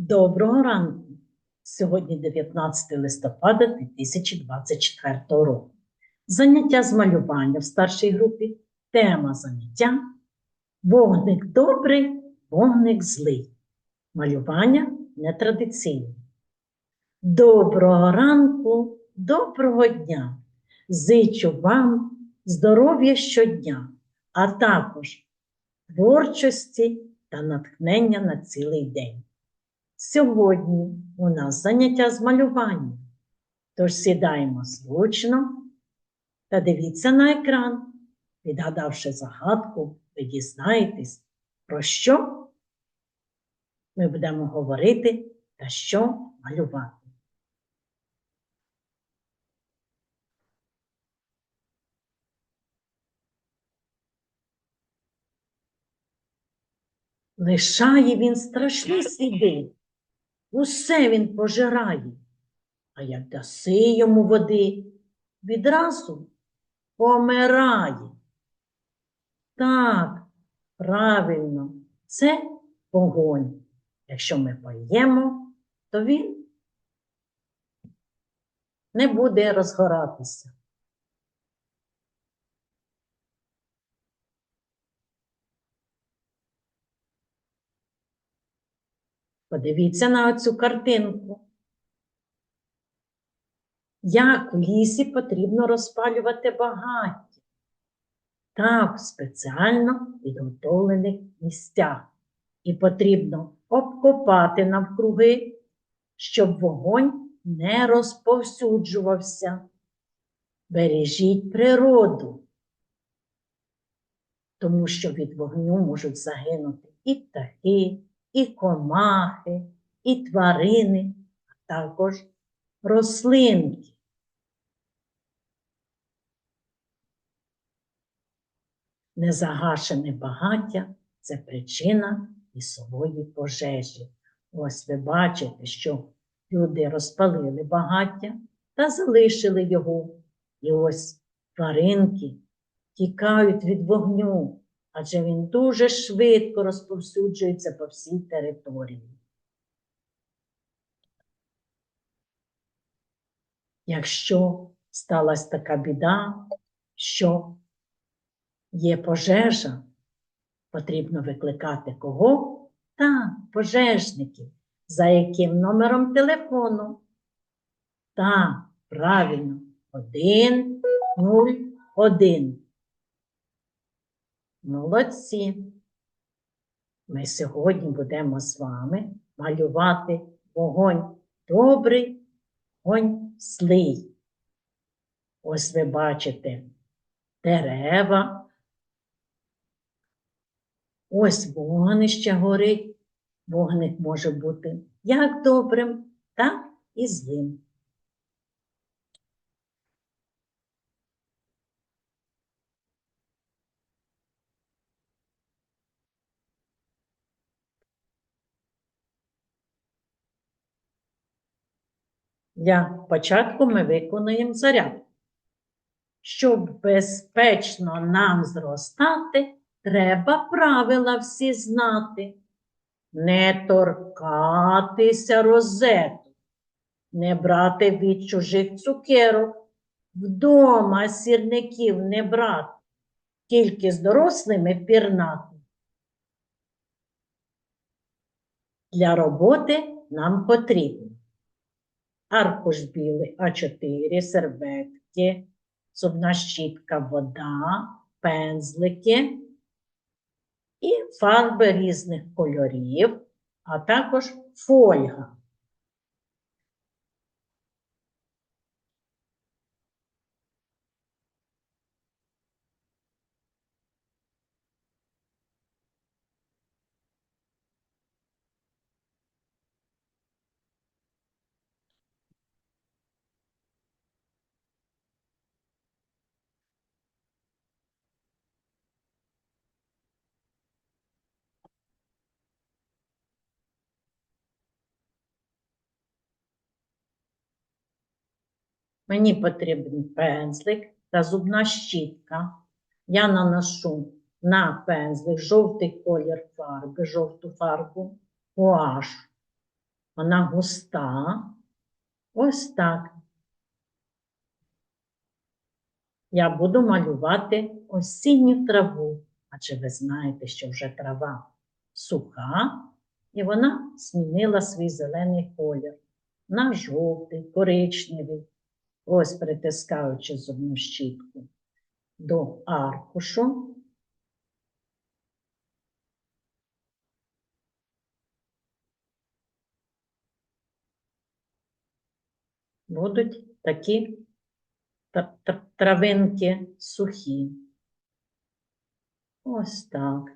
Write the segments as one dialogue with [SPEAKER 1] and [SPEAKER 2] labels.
[SPEAKER 1] Доброго ранку! Сьогодні 19 листопада 2024 року. Заняття з малювання в старшій групі. Тема заняття Вогник добрий, вогник злий. Малювання нетрадиційне. Доброго ранку, доброго дня! Зичу вам здоров'я щодня, а також творчості та натхнення на цілий день. Сьогодні у нас заняття з малювання. Тож сідаємо зручно та дивіться на екран. Відгадавши загадку, ви дізнаєтесь, про що ми будемо говорити та що малювати. Лишає він страшні сліди, усе він пожирає, а як даси йому води, відразу помирає. Так, правильно, це вогонь. Якщо ми поїмо, то він не буде розгоратися. Подивіться на цю картинку. Як у лісі потрібно розпалювати багаття? Так, в спеціально підготовлених місцях. І потрібно обкопати навкруги, щоб вогонь не розповсюджувався. Бережіть природу, тому що від вогню можуть загинути і птахи, і комахи, і тварини, а також рослинки. Незагашене багаття це причина лісової пожежі. Ось ви бачите, що люди розпалили багаття та залишили його. І ось тваринки тікають від вогню, адже він дуже швидко розповсюджується по всій території. Якщо сталася така біда, що є пожежа, потрібно викликати кого? Так, пожежників. За яким номером телефону? Так, правильно, 101. Молодці. Ми сьогодні будемо з вами малювати вогонь добрий, вогонь злий. Ось ви бачите дерева. Ось вогнище горить. Вогник може бути як добрим, так і злим. Для початку ми виконуємо заряд. Щоб безпечно нам зростати, треба правила всі знати. Не торкатися розету, не брати від чужих цукерок, вдома сірників не брати, тільки з дорослими пірнати. Для роботи нам потрібно аркуш білий А4, серветки, зубна щітка, вода, пензлики і фарби різних кольорів, а також фольга. Мені потрібен пензлик та зубна щітка. Я наношу на пензлик жовтий колір фарби, жовту фарбу, OH. вона густа. Ось так. Я буду малювати осінню траву, адже ви знаєте, що вже трава суха, і вона змінила свій зелений колір на жовтий, коричневий, ось притискаючи зубну щітку до аркушу. Будуть такі тр- тр- травинки сухі. Ось так.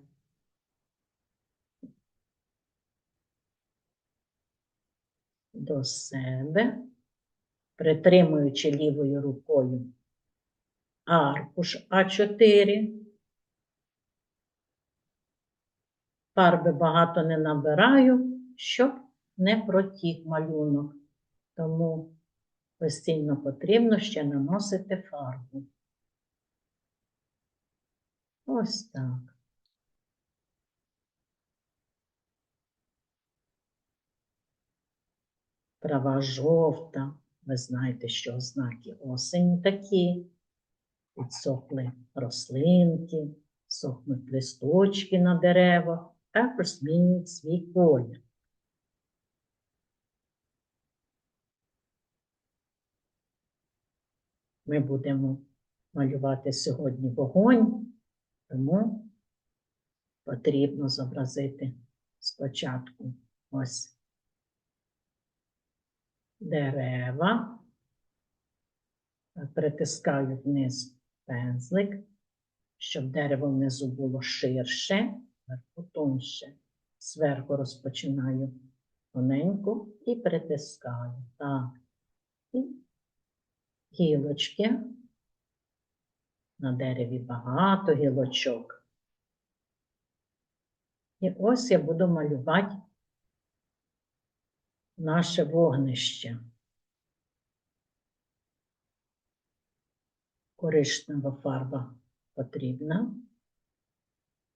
[SPEAKER 1] До себе, притримуючи лівою рукою аркуш А4. Фарби багато не набираю, щоб не протік малюнок. Тому постійно потрібно ще наносити фарбу. Ось так. Трава жовта. Ви знаєте, що ознаки осені такі. Підсохли рослинки, сохнуть листочки на деревах, також змінюють свій колір. Ми будемо малювати сьогодні вогонь, тому потрібно зобразити спочатку ось дерева. Притискаю вниз пензлик, щоб дерево внизу було ширше, зверху тоньше. Зверху розпочинаю тоненько і притискаю. Так. І гілочки. На дереві багато гілочок. І ось я буду малювати наше вогнище. Коричнева фарба потрібна.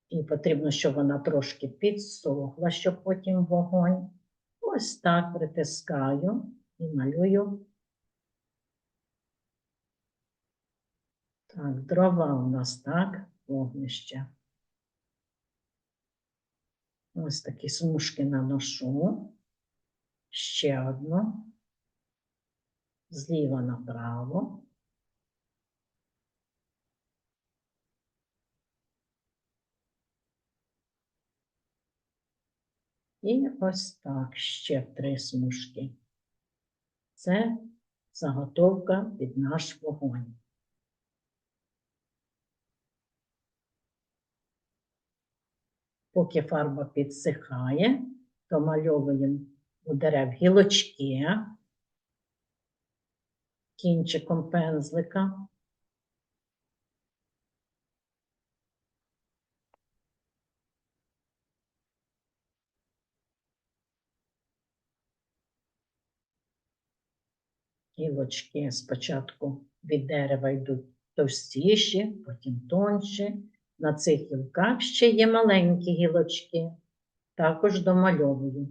[SPEAKER 1] І потрібно, щоб вона трошки підсохла, щоб потім вогонь. Ось так притискаю і малюю. Так, дрова у нас так, вогнище. Ось такі смужки наношу. Ще одну. Зліва направо. І ось так ще три смужки. Це заготовка під наш вогонь. Поки фарба підсихає, то мальовуємо у дерев гілочки кінчиком пензлика. Гілочки спочатку від дерева йдуть товстіші, потім тонші. На цих гілках ще є маленькі гілочки, також домальовую.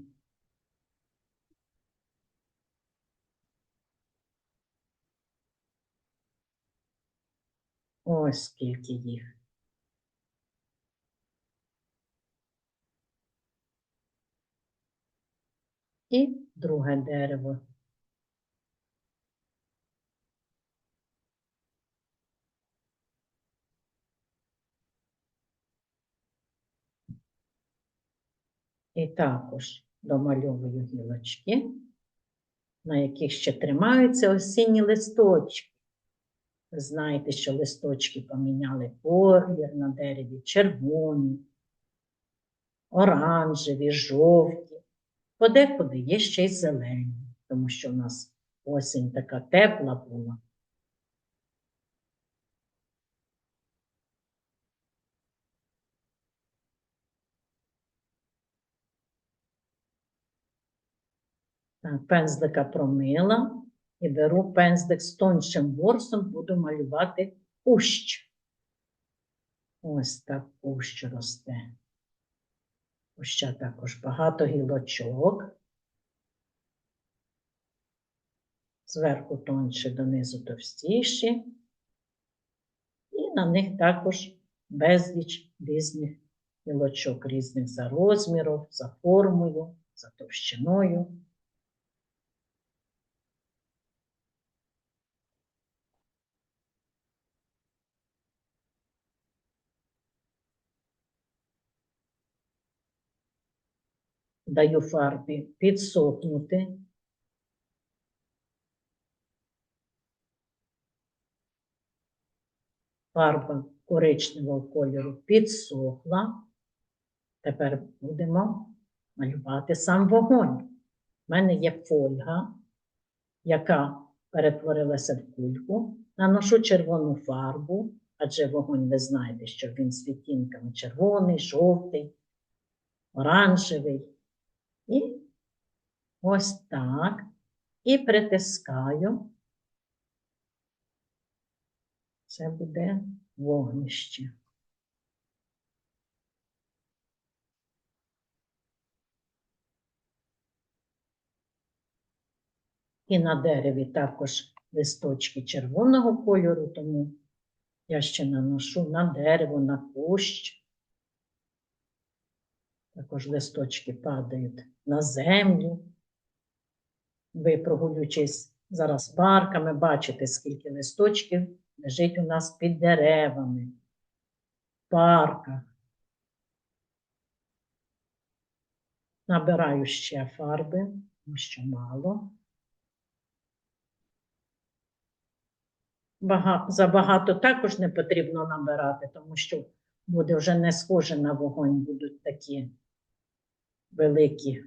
[SPEAKER 1] Ось скільки їх. І друге дерево. І також домальовую гілочки, на яких ще тримаються осінні листочки. Знаєте, що листочки поміняли колір на дереві червоні, оранжеві, жовті. Подекуди є ще й зелені, тому що в нас осінь така тепла була. Так, пензлика промила і беру пензлик з тоншим ворсом, буду малювати кущ. Ось так кущ росте. Куща також багато гілочок. зверху тонші, донизу товстіші. І на них також безліч різних гілочок, різних за розміром, за формою, за товщиною. Даю фарбі підсохнути. Фарба коричневого кольору підсохла. Тепер будемо малювати сам вогонь. У мене є фольга, яка перетворилася в кульку. Наношу червону фарбу, адже вогонь ви знаєте, що він з відтінками червоний, жовтий, оранжевий. І ось так. І притискаю. Це буде вогнище. І на дереві також листочки червоного кольору, тому я ще наношу на дерево, на кущ. Також листочки падають на землю. Ви, прогулюючись зараз парками, бачите, скільки листочків лежить у нас під деревами, в парках. Набираю ще фарби, тому що мало. Бага- Забагато також не потрібно набирати, тому що буде вже не схоже на вогонь, будуть такі великі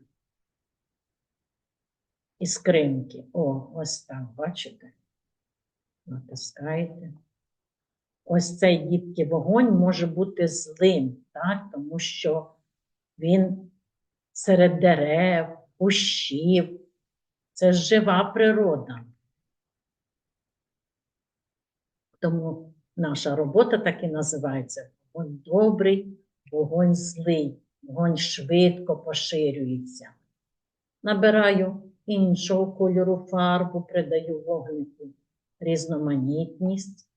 [SPEAKER 1] іскринки. О, ось так, бачите? Натискаєте. Ось цей дітки вогонь може бути злим, так? тому що він серед дерев, кущів. Це жива природа. Тому наша робота так і називається вогонь добрий, вогонь злий, вогонь швидко поширюється. Набираю іншого кольору фарбу, придаю вогнику різноманітність.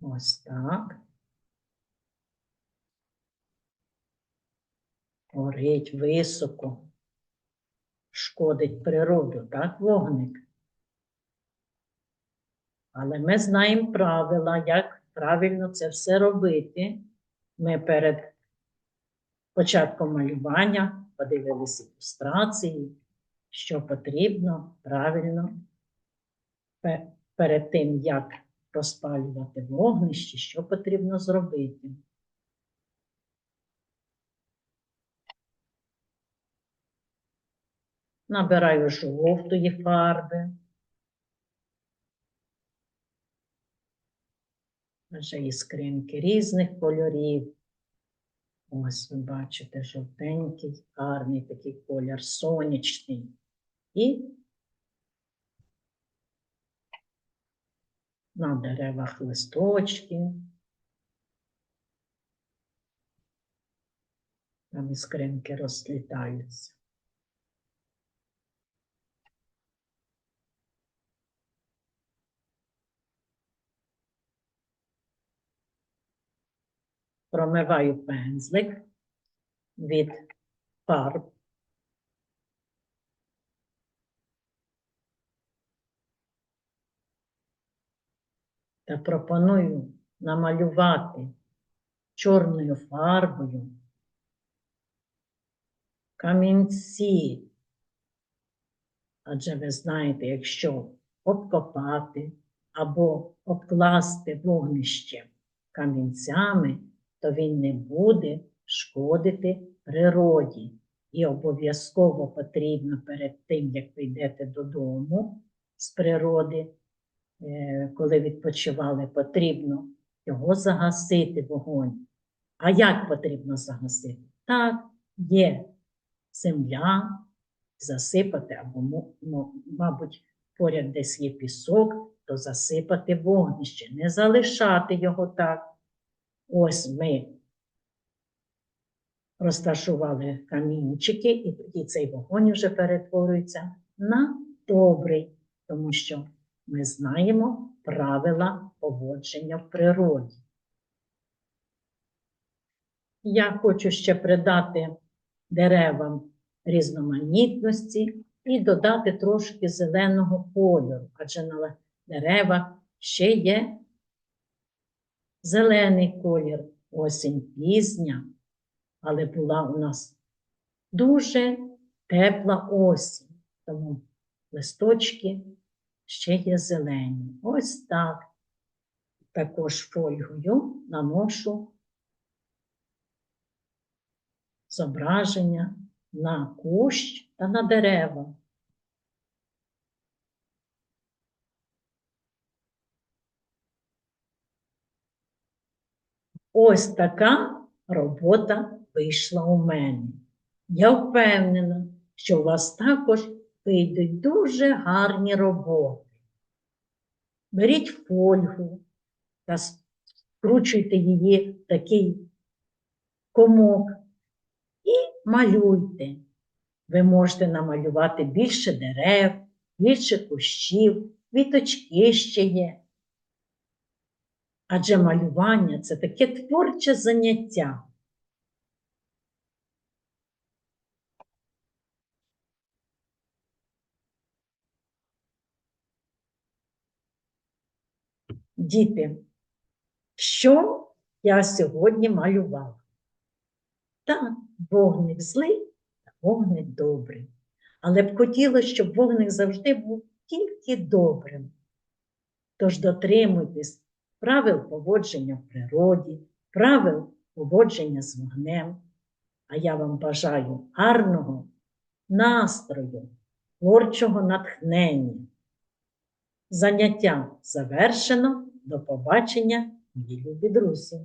[SPEAKER 1] Ось так. Горить високо шкодить природу, так, вогник? Але ми знаємо правила, як правильно це все робити. Ми перед початком малювання подивилися ілюстрації, що потрібно правильно перед тим, як розпалювати вогнище, що потрібно зробити. Набираю жовтої фарби. Вже іскринки різних кольорів. Ось ви бачите жовтенький, гарний такий колір, сонячний. І на деревах листочки. Там іскринки розлітаються. Промиваю пензлик від фарб. Та пропоную намалювати чорною фарбою камінці. Адже ви знаєте, якщо обкопати або обкласти вогнище камінцями, то він не буде шкодити природі. І обов'язково потрібно перед тим, як ви йдете додому з природи, е, коли відпочивали, потрібно його загасити вогонь. А як потрібно загасити? Так, є земля, засипати, або, мо- мабуть, поряд десь є пісок, то засипати вогнище, не залишати його так. Ось ми розташували камінчики, і тоді цей вогонь вже перетворюється на добрий, тому що ми знаємо правила поводження в природі. Я хочу ще придати деревам різноманітності і додати трошки зеленого кольору, адже на деревах ще є зелений колір, осінь пізня, але була у нас дуже тепла осінь, тому листочки ще є зелені. Ось так. Також фольгою наношу зображення на кущ та на дерева. Ось така робота вийшла у мене. Я впевнена, що у вас також вийдуть дуже гарні роботи. Беріть фольгу та скручуйте її в такий комок і малюйте. Ви можете намалювати більше дерев, більше кущів, квіточки ще є. Адже малювання це таке творче заняття. Діти, що я сьогодні малювала? Так, вогник злий, а вогник добрий. Але б хотілося, щоб вогник завжди був тільки добрим. Тож дотримуйтесь правил поводження в природі, правил поводження з вогнем. А я вам бажаю гарного настрою, творчого натхнення. Заняття завершено. До побачення, мої любі друзі!